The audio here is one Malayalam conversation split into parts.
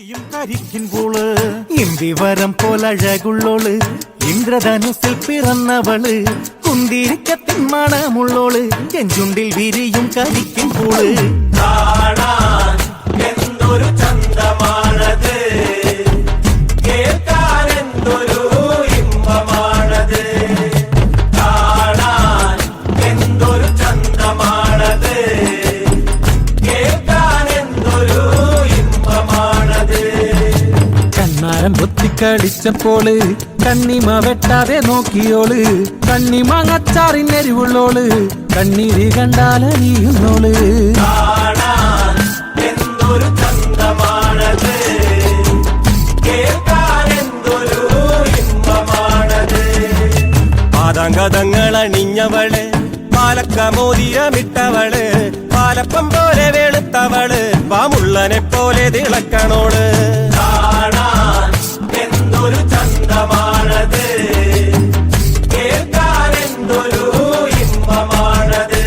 വിരിയും കരിക്കിൻപോൾ ഇന്ദിവരം പോലഴകുള്ളോൾ ഇന്ദ്രധനുസിൽ പിറന്നവൾ. കുന്തിരിക്കത്തിൻ മണമുള്ളോൾ. എഞ്ചുണ്ടിൽ വിരിയും കരിക്കിൻപോൾ പൊത്തിക്കളിച്ചപ്പോൾ കണ്ണിമ വെട്ടാതെ നോക്കിയോൾ കണ്ണിമാങ്ങച്ചാറിനെരിവുള്ളോൾ കണ്ണീര് കണ്ടാലറിയുന്നോൾ കാണാൻ പാലക്കമോതിരമിട്ടവൾ പാലപ്പം പോലെ വെളുത്തവൾ പാമുള്ളനെ പോലെ തിളക്കണോട് കാണാൻ എന്തൊരു കേൾക്കാനെന്തൊരു ഇമ്പമാണത്.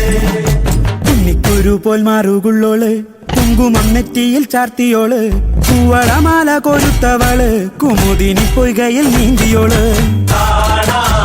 ഉണ്ണിക്കുരു പോൽ മാറുകുള്ളോൾ കുങ്കുമം നെറ്റിയിൽ ചാർത്തിയോൾ പൂവളമാല കൊരുത്തവൾ കുമുദിനി പൊയ്കയിൽ നീന്തിയോൾ. കാണാൻ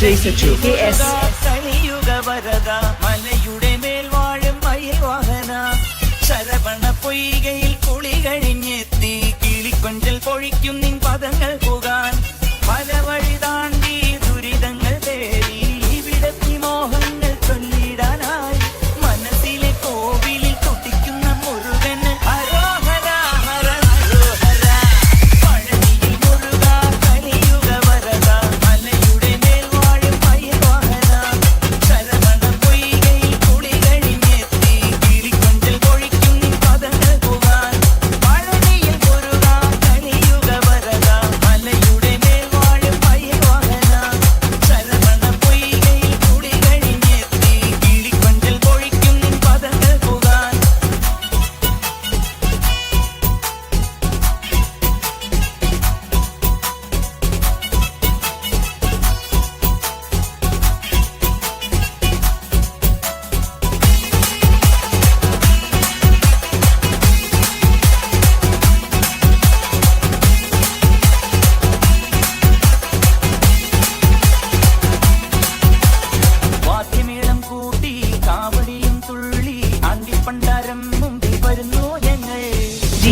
KS. കലിയുഗ മലയുടെ മേൽ വാഴും മയിൽ വാഹന ശരവണ പൊയ്കയിൽ കുളി കഴിഞ്ഞെത്തി കിളിക്കൊഞ്ചൽ പൊഴിക്കും നിൻ പദങ്ങൾ പോകാൻ. പല വഴി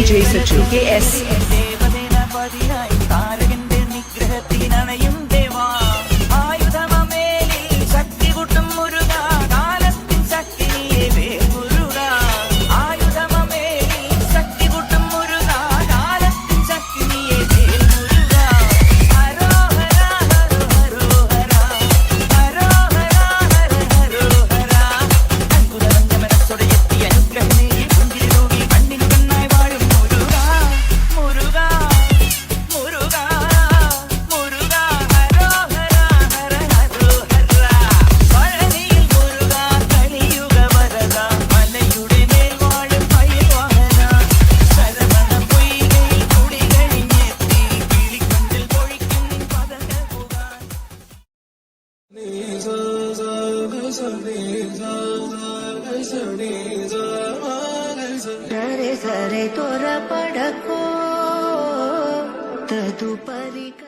DJ Sutil KS. సరే తొర పడకో తదుపరిక